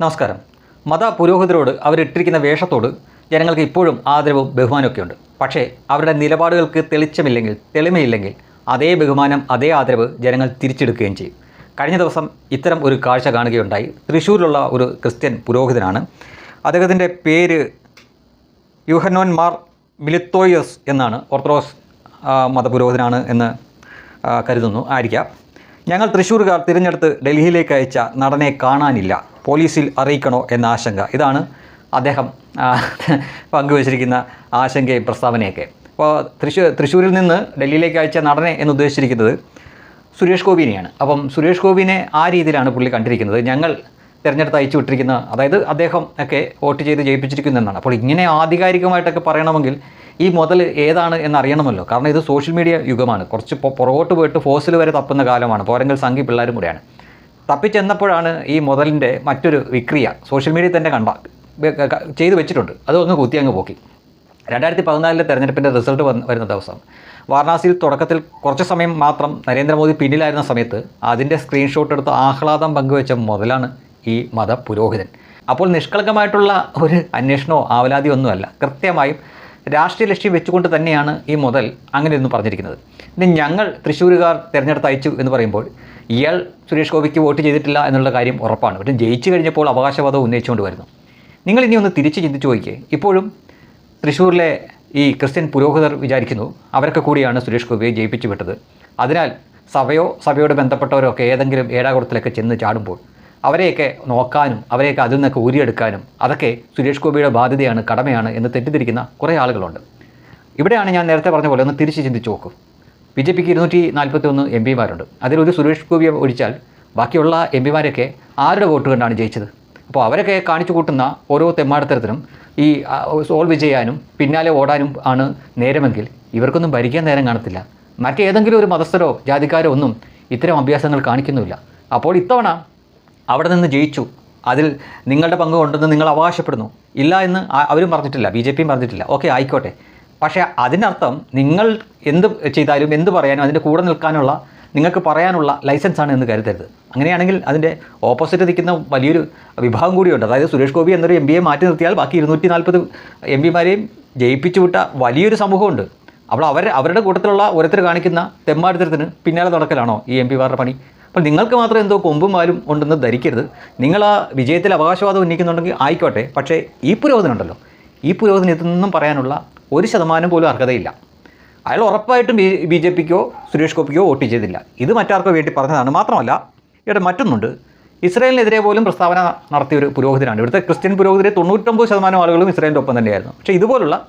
നമസ്കാരം. മത പുരോഹിതരോട് അവരിട്ടിരിക്കുന്ന വേഷത്തോട് ജനങ്ങൾക്ക് ഇപ്പോഴും ആദരവും ബഹുമാനമൊക്കെയുണ്ട് പക്ഷേ അവരുടെ നിലപാടുകൾക്ക് തെളിച്ചമില്ലെങ്കിൽ തെളിമയില്ലെങ്കിൽ അതേ ബഹുമാനം അതേ ആദരവ് ജനങ്ങൾ തിരിച്ചെടുക്കുകയും ചെയ്യും. കഴിഞ്ഞ ദിവസം ഇത്തരം ഒരു കാഴ്ച കാണുകയുണ്ടായി. തൃശ്ശൂരിലുള്ള ഒരു ക്രിസ്ത്യൻ പുരോഹിതനാണ്. അദ്ദേഹത്തിന്റെ പേര് യുഹനോൻ മാർ മിലിത്തോയസ് എന്നാണ്. ഓർത്തഡോക്സ് മതപുരോഹിതനാണ് എന്ന് കരുതുന്നു. ആയിരിക്കാം. ഞങ്ങൾ തൃശ്ശൂർകാർ തിരഞ്ഞെടുത്ത് ഡൽഹിയിലേക്ക് അയച്ച നടനെ കാണാനില്ല. പോലീസിൽ അറിയിക്കണോ എന്ന ആശങ്ക. ഇതാണ് അദ്ദേഹം പങ്കുവച്ചിരിക്കുന്ന ആശങ്കയും പ്രസ്താവനയൊക്കെ. അപ്പോൾ തൃശ്ശൂർ തൃശ്ശൂരിൽ നിന്ന് ഡൽഹിയിലേക്ക് അയച്ച നടനെ എന്ന് ഉദ്ദേശിച്ചിരിക്കുന്നത് സുരേഷ് ഗോപിനെയാണ്. അപ്പം സുരേഷ് ഗോപിനെ ആ രീതിയിലാണ് പുള്ളി കണ്ടിരിക്കുന്നത്. ഞങ്ങൾ തിരഞ്ഞെടുത്ത് അയച്ചു വിട്ടിരിക്കുന്ന അതായത് അദ്ദേഹം ഒക്കെ വോട്ട് ചെയ്ത് ജയിപ്പിച്ചിരിക്കുന്നു എന്നാണ്. അപ്പോൾ ഇങ്ങനെ ആധികാരികമായിട്ടൊക്കെ പറയണമെങ്കിൽ ഈ മുതൽ ഏതാണ് എന്നറിയണമല്ലോ. കാരണം ഇത് സോഷ്യൽ മീഡിയ യുഗമാണ്. കുറച്ച് പുറകോട്ട് പോയിട്ട് ഫോസിൽ വരെ തപ്പുന്ന കാലമാണ്. പോരെങ്കിൽ സംഘി പിള്ളേരും കൂടെയാണ്. തപ്പിച്ചെന്നപ്പോഴാണ് ഈ മുതലിന്റെ മറ്റൊരു വിക്രിയ സോഷ്യൽ മീഡിയയിൽ തന്നെ കണ്ട ചെയ്തു വെച്ചിട്ടുണ്ട്. അത് ഒന്ന് കുത്തി അങ്ങ് പോക്കി. രണ്ടായിരത്തി പതിനാലിലെ തെരഞ്ഞെടുപ്പിന്റെ റിസൾട്ട് വന്ന് വരുന്ന ദിവസം വാരണാസിയിൽ തുടക്കത്തിൽ കുറച്ച് സമയം മാത്രം നരേന്ദ്രമോദി പിന്നിലായിരുന്ന സമയത്ത് അതിന്റെ സ്ക്രീൻഷോട്ട് എടുത്ത് ആഹ്ലാദം പങ്കുവെച്ച മുതലാണ് ഈ മത പുരോഹിതൻ അപ്പോൾ നിഷ്കളങ്കമായിട്ടുള്ള ഒരു അന്വേഷണമോ ആവലാതിയോ ഒന്നുമല്ല കൃത്യമായും രാഷ്ട്രീയ ലക്ഷ്യം വെച്ചുകൊണ്ട് തന്നെയാണ് ഈ മുതൽ അങ്ങനെ ഒന്നും പറഞ്ഞിരിക്കുന്നത്. ഇനി ഞങ്ങൾ തൃശ്ശൂരുകാർ തിരഞ്ഞെടുത്ത് അയച്ചു എന്ന് പറയുമ്പോൾ ഇയാൾ സുരേഷ് ഗോപിക്ക് വോട്ട് ചെയ്തിട്ടില്ല എന്നുള്ള കാര്യം ഉറപ്പാണ്. പക്ഷേ ജയിച്ചു കഴിഞ്ഞപ്പോൾ അവകാശവാദം ഉന്നയിച്ചുകൊണ്ട് വരുന്നു. നിങ്ങൾ ഇനി ഒന്ന് തിരിച്ച് ചിന്തിച്ചു നോക്കിയേ ഇപ്പോഴും തൃശ്ശൂരിലെ ഈ ക്രിസ്ത്യൻ പുരോഹിതർ വിചാരിക്കുന്നു അവരൊക്കെ കൂടിയാണ് സുരേഷ് ഗോപിയെ ജയിപ്പിച്ചു വിട്ടത്. അതിനാൽ സഭയോ സഭയോട് ബന്ധപ്പെട്ടവരോ ഒക്കെ ഏതെങ്കിലും ഏടാകുളത്തിലൊക്കെ ചെന്ന് ചാടുമ്പോൾ അവരെയൊക്കെ നോക്കാനും അവരെയൊക്കെ അതിൽ നിന്നൊക്കെ ഊരിയെടുക്കാനും അതൊക്കെ സുരേഷ് ഗോപിയുടെ ബാധ്യതയാണ് കടമയാണ് എന്ന് തെറ്റിദ്ധരിക്കുന്ന കുറേ ആളുകളുണ്ട്. ഇവിടെയാണ് ഞാൻ നേരത്തെ പറഞ്ഞ പോലെ ഒന്ന് തിരിച്ച് ചിന്തിച്ച് നോക്കൂ. ബി ജെ പിക്ക് ഇരുന്നൂറ്റി നാൽപ്പത്തി ഒന്ന് എം പിമാരുണ്ട്. അതിലൊരു സുരേഷ് ഗോപിയെ ഒഴിച്ചാൽ ബാക്കിയുള്ള എം പിമാരൊക്കെ ആരുടെ വോട്ട് കൊണ്ടാണ് ജയിച്ചത്? അപ്പോൾ അവരൊക്കെ കാണിച്ചു കൂട്ടുന്ന ഓരോ തെമ്മാടത്തരത്തിനും ഈ സോൾവ് ചെയ്യാനും പിന്നാലെ ഓടാനും ആണ് നേരമെങ്കിൽ ഇവർക്കൊന്നും ഭരിക്കാൻ നേരം കാണത്തില്ല. മറ്റേതെങ്കിലും ഒരു മതസ്ഥരോ ജാതിക്കാരോ ഒന്നും ഇത്തരം അഭ്യാസങ്ങൾ കാണിക്കുന്നുമില്ല. അപ്പോൾ ഇത്തവണ അവിടെ നിന്ന് ജയിച്ചു. അതിൽ നിങ്ങളുടെ പങ്ക് ഉണ്ടെന്ന് നിങ്ങൾ അവകാശപ്പെടുന്നു. ഇല്ല എന്ന് അവരും പറഞ്ഞിട്ടില്ല. ബി ജെ പിയും പറഞ്ഞിട്ടില്ല. ഓക്കെ ആയിക്കോട്ടെ. പക്ഷേ അതിനർത്ഥം നിങ്ങൾ എന്ത് ചെയ്താലും എന്ത് പറയാനും അതിന്റെ കൂടെ നിൽക്കാനുള്ള നിങ്ങൾക്ക് പറയാനുള്ള ലൈസൻസാണ് എന്ന് കരുതരുത്. അങ്ങനെയാണെങ്കിൽ അതിന്റെ ഓപ്പോസിറ്റ് നിൽക്കുന്ന വലിയൊരു വിഭാഗം കൂടിയുണ്ട്. അതായത് സുരേഷ് ഗോപി എന്നൊരു എം പിയെ മാറ്റി നിർത്തിയാൽ ബാക്കി ഇരുന്നൂറ്റി നാൽപ്പത് എം പിമാരെയും ജയിപ്പിച്ചു വിട്ട വലിയൊരു സമൂഹമുണ്ട്. അപ്പോൾ അവർ അവരുടെ കൂട്ടത്തിലുള്ള ഓരോരുത്തർ കാണിക്കുന്ന തെമ്മാടിത്തരത്തിന് പിന്നാലെ നടക്കലാണോ ഈ എം പിമാരുടെ പണി? അപ്പോൾ നിങ്ങൾക്ക് മാത്രം എന്തോ കൊമ്പും വാലും ഉണ്ടെന്ന് ധരിക്കരുത്. നിങ്ങൾ ആ വിജയത്തിൽ അവകാശവാദം ഉന്നയിക്കുന്നുണ്ടെങ്കിൽ ആയിക്കോട്ടെ. പക്ഷേ ഈ പുരോഗതിനുണ്ടല്ലോ ഈ പുരോഗതിന് ഇതൊന്നും പറയാനുള്ള ഒരു ശതമാനം പോലും അർഹതയില്ല. അയാൾ ഉറപ്പായിട്ടും ബി ബി ജെ പിക്കോ സുരേഷ് ഗോപിക്കോ വോട്ട് ചെയ്തില്ല ഇത് മറ്റാർക്കോ വേണ്ടി പറഞ്ഞതാണ്. മാത്രമല്ല ഇവിടെ മറ്റൊന്നുണ്ട്. ഇസ്രായേലിനെതിരെ പോലും പ്രസ്താവന നടത്തിയ ഒരു പുരോഹിതനാണ്. ഇവിടുത്തെ ക്രിസ്ത്യൻ പുരോഹിതരെ തൊണ്ണൂറ്റൊമ്പത് ശതമാനം ആളുകളും ഇസ്രായേലിന്റെ ഒപ്പം തന്നെയായിരുന്നു. പക്ഷേ ഇതുപോലുള്ള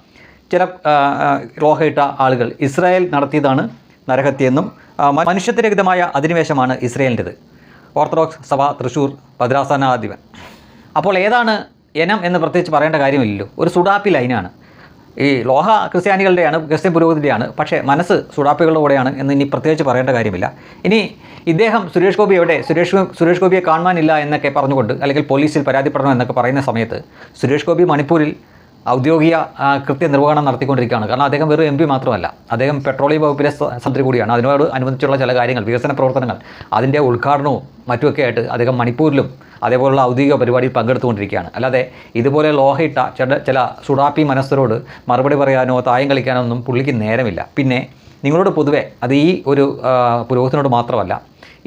ചില ലോഹയിട്ട ആളുകൾ ഇസ്രായേൽ നടത്തിയതാണ് നരഹത്യയെന്നും ആ, മനുഷ്യത്വരഹിതമായ അധിനിവേശമാണ് ഇസ്രയേലിന്റെത്. ഓർത്തഡോക്സ് സഭ തൃശ്ശൂർ ഭദ്രാസനാധിപൻ. അപ്പോൾ ഏതാണ് എനം എന്ന് പ്രത്യേകിച്ച് പറയേണ്ട കാര്യമില്ലല്ലോ. ഒരു സുഡാപ്പി ലൈനാണ്. ഈ ലോഹ ക്രിസ്ത്യാനികളുടെയാണ് ക്രിസ്ത്യൻ പുരോഗതിയുടെയാണ് പക്ഷേ മനസ്സ് സുഡാപ്പികളുടെ കൂടെയാണ് എന്ന് ഇനി പ്രത്യേകിച്ച് പറയേണ്ട കാര്യമില്ല. ഇനി ഇദ്ദേഹം സുരേഷ് ഗോപി എവിടെ? സുരേഷ് സുരേഷ് ഗോപിയെ കാണുവാനില്ല എന്നൊക്കെ പറഞ്ഞുകൊണ്ട് അല്ലെങ്കിൽ പോലീസിൽ പരാതിപ്പെടണം എന്നൊക്കെ പറയുന്ന സമയത്ത് സുരേഷ് ഗോപി മണിപ്പൂരിൽ ഔദ്യോഗിക കൃത്യനിർവഹണം നടത്തിക്കൊണ്ടിരിക്കുകയാണ്. കാരണം അദ്ദേഹം വെറും എം പി മാത്രമല്ല. അദ്ദേഹം പെട്രോളിയം വകുപ്പിലെ സന്ത്രി കൂടിയാണ്. അതിനോട് അനുബന്ധിച്ചുള്ള ചില കാര്യങ്ങൾ വികസന പ്രവർത്തനങ്ങൾ അതിന്റെ ഉദ്ഘാടനവും മറ്റുമൊക്കെ ആയിട്ട് അദ്ദേഹം മണിപ്പൂരിലും അതേപോലുള്ള ഔദ്യോഗിക പരിപാടിയിൽ പങ്കെടുത്തുകൊണ്ടിരിക്കുകയാണ്. അല്ലാതെ ഇതുപോലെ ലോഹയിട്ട ചില ചില സുഡാപ്പി മനസ്സരോട് മറുപടി പറയാനോ തായം കളിക്കാനോ ഒന്നും പുള്ളിക്ക് നേരമില്ല. പിന്നെ നിങ്ങളോട് പൊതുവെ അത് ഈ ഒരു പുരോഗതിനോട് മാത്രമല്ല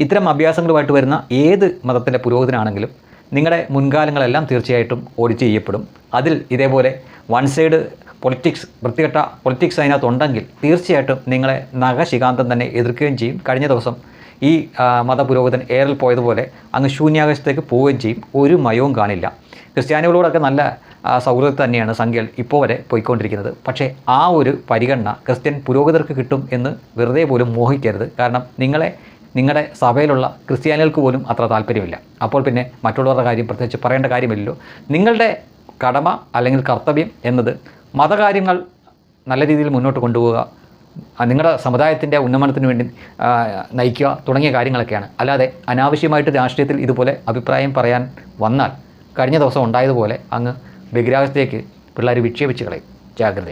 ഇത്തരം അഭ്യാസങ്ങളുമായിട്ട് വരുന്ന ഏത് മതത്തിന്റെ പുരോഹിതനാണെങ്കിലും നിങ്ങളുടെ മുൻകാലങ്ങളെല്ലാം തീർച്ചയായിട്ടും ഓഡിറ്റ് ചെയ്യപ്പെടും. അതിൽ ഇതേപോലെ വൺ സൈഡ് പൊളിറ്റിക്സ് വൃത്തികെട്ട പൊളിറ്റിക്സ് അതിനകത്ത് ഉണ്ടെങ്കിൽ തീർച്ചയായിട്ടും നിങ്ങളെ നഖശികാന്തം തന്നെ എതിർക്കുകയും ചെയ്യും. കഴിഞ്ഞ ദിവസം ഈ മതപുരോഹിതൻ ഏറിൽ പോയതുപോലെ അങ്ങ് ശൂന്യാകാശത്തേക്ക് പോവുകയും ചെയ്യും. ഒരു മയവും കാണില്ല. ക്രിസ്ത്യാനികളോടൊക്കെ നല്ല സൗഹൃദത്തിൽ തന്നെയാണ് സംഖ്യകൾ ഇപ്പോൾ വരെ പോയിക്കൊണ്ടിരിക്കുന്നത്. പക്ഷേ ആ ഒരു പരിഗണന ക്രിസ്ത്യൻ പുരോഹിതർക്ക് കിട്ടും എന്ന് വെറുതെ പോലും മോഹിക്കരുത്. കാരണം നിങ്ങളെ നിങ്ങളുടെ സഭയിലുള്ള ക്രിസ്ത്യാനികൾക്ക് പോലും അത്ര താല്പര്യമില്ല. അപ്പോൾ പിന്നെ മറ്റുള്ളവരുടെ കാര്യം പ്രത്യേകിച്ച് പറയേണ്ട കാര്യമില്ലല്ലോ. നിങ്ങളുടെ കടമ അല്ലെങ്കിൽ കർത്തവ്യം എന്നത് മതകാര്യങ്ങൾ നല്ല രീതിയിൽ മുന്നോട്ട് കൊണ്ടുപോവുക നിങ്ങളുടെ സമുദായത്തിന്റെ ഉന്നമനത്തിന് വേണ്ടി നയിക്കുക തുടങ്ങിയ കാര്യങ്ങളൊക്കെയാണ്. അല്ലാതെ അനാവശ്യമായിട്ട് രാഷ്ട്രീയത്തിൽ ഇതുപോലെ അഭിപ്രായം പറയാൻ വന്നാൽ കഴിഞ്ഞ ദിവസം ഉണ്ടായതുപോലെ അങ്ങ് ബഹിരാകാശത്തേക്ക് പിള്ളേർ വിക്ഷേപിച്ച് കളയും. ജാഗ്രത